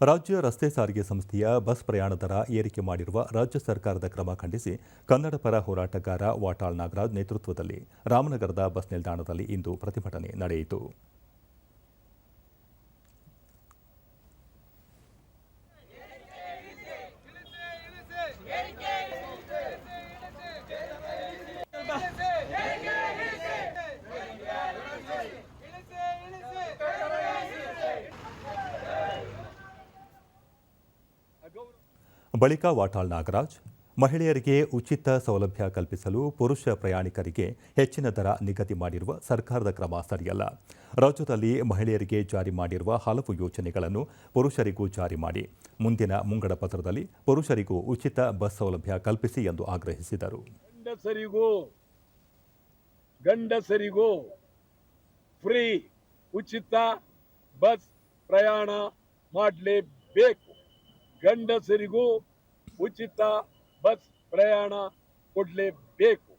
ರಾಜ್ಯ ರಸ್ತೆ ಸಾರಿಗೆ ಸಂಸ್ಥೆಯ ಬಸ್ ಪ್ರಯಾಣ ದರ ಏರಿಕೆ ಮಾಡಿರುವ ರಾಜ್ಯ ಸರ್ಕಾರದ ಕ್ರಮ ಖಂಡಿಸಿ ಕನ್ನಡ ಪರ ಹೋರಾಟಗಾರ ವಾಟಾಳ್ ನಾಗರಾಜ್ ನೇತೃತ್ವದಲ್ಲಿ ರಾಮನಗರದ ಬಸ್ ನಿಲ್ದಾಣದಲ್ಲಿ ಇಂದು ಪ್ರತಿಭಟನೆ ನಡೆಯಿತು ಬಳಿಕ ವಾಟಾಳ್ ನಾಗರಾಜ್, ಮಹಿಳೆಯರಿಗೆ ಉಚಿತ ಸೌಲಭ್ಯ ಕಲ್ಪಿಸಲು ಪುರುಷ ಪ್ರಯಾಣಿಕರಿಗೆ ಹೆಚ್ಚಿನ ದರ ನಿಗದಿ ಮಾಡಿರುವ ಸರ್ಕಾರದ ಕ್ರಮ ಸರಿಯಲ್ಲ. ರಾಜ್ಯದಲ್ಲಿ ಮಹಿಳೆಯರಿಗೆ ಜಾರಿ ಮಾಡಿರುವ ಹಲವು ಯೋಜನೆಗಳನ್ನು ಪುರುಷರಿಗೂ ಜಾರಿ ಮಾಡಿ. ಮುಂದಿನ ಮುಂಗಡ ಪತ್ರದಲ್ಲಿ ಪುರುಷರಿಗೂ ಉಚಿತ ಬಸ್ ಸೌಲಭ್ಯ ಕಲ್ಪಿಸಿ ಎಂದು ಆಗ್ರಹಿಸಿದರು. ಗಂಡಸರಿಗೂ ಫ್ರೀ ಉಚಿತ ಬಸ್ ಪ್ರಯಾಣ ಮಾಡಲೇಬೇಕು. ಗಂಡಸರಿಗೂ ಉಚಿತ ಬಸ್ ಪ್ರಯಾಣ ಕೊಡಲೇಬೇಕು.